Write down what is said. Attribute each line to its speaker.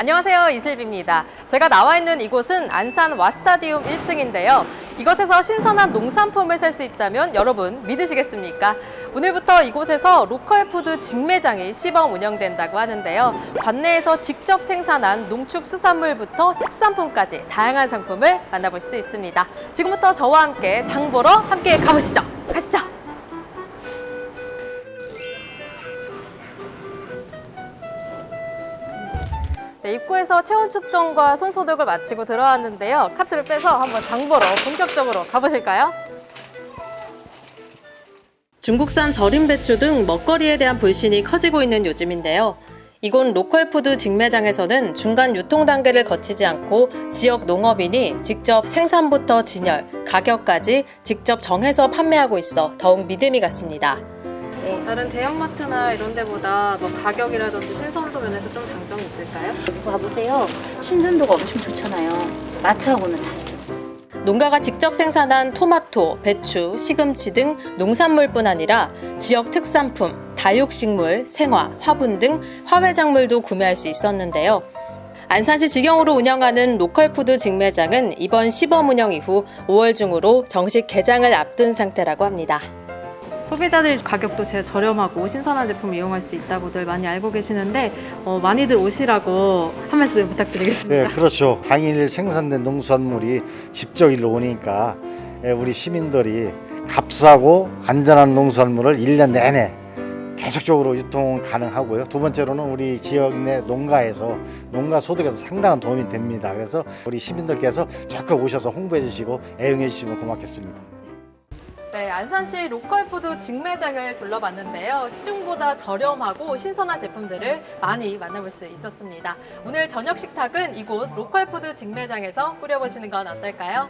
Speaker 1: 안녕하세요. 이슬비입니다. 제가 나와 있는 이곳은 안산 와스타디움 1층인데요. 이곳에서 신선한 농산품을 살 수 있다면 여러분 믿으시겠습니까? 오늘부터 이곳에서 로컬 푸드 직매장이 시범 운영된다고 하는데요. 관내에서 직접 생산한 농축 수산물부터 특산품까지 다양한 상품을 만나볼 수 있습니다. 지금부터 저와 함께 장 보러 함께 가보시죠. 가시죠. 네, 입구에서 체온 측정과 손 소독을 마치고 들어왔는데요. 카트를 빼서 한번 장 보러 본격적으로 가보실까요? 중국산 절임 배추 등 먹거리에 대한 불신이 커지고 있는 요즘인데요. 이곳 로컬 푸드 직매장에서는 중간 유통 단계를 거치지 않고 지역 농업인이 직접 생산부터 진열, 가격까지 직접 정해서 판매하고 있어 더욱 믿음이 갔습니다. 다른 대형마트나 이런 데보다 뭐 가격이라든지 신선도 면에서 좀 장점이 있을까요?
Speaker 2: 여기 봐보세요. 신선도가 엄청 좋잖아요. 마트하고는 다르죠.
Speaker 1: 농가가 직접 생산한 토마토, 배추, 시금치 등 농산물뿐 아니라 지역 특산품, 다육식물, 생화, 화분 등 화훼작물도 구매할 수 있었는데요. 안산시 직영으로 운영하는 로컬푸드 직매장은 이번 시범 운영 이후 5월 중으로 정식 개장을 앞둔 상태라고 합니다. 소비자들이 가격도 제일 저렴하고 신선한 제품 이용할 수 있다고들 많이 알고 계시는데 어, 많이들 오시라고 한 말씀 부탁드리겠습니다.
Speaker 3: 네, 그렇죠. 당일 생산된 농산물이 직접 일로 오니까 예, 우리 시민들이 값싸고 안전한 농산물을 일년 내내 계속적으로 유통 가능하고요. 두 번째로는 우리 지역 내 농가에서 농가 소득에서 상당한 도움이 됩니다. 그래서 우리 시민들께서 적극 오셔서 홍보해 주시고 애용해 주시면 고맙겠습니다.
Speaker 1: 네, 안산시 로컬푸드 직매장을 둘러봤는데요. 시중보다 저렴하고 신선한 제품들을 많이 만나볼 수 있었습니다. 오늘 저녁 식탁은 이곳 로컬푸드 직매장에서 꾸려보시는 건 어떨까요?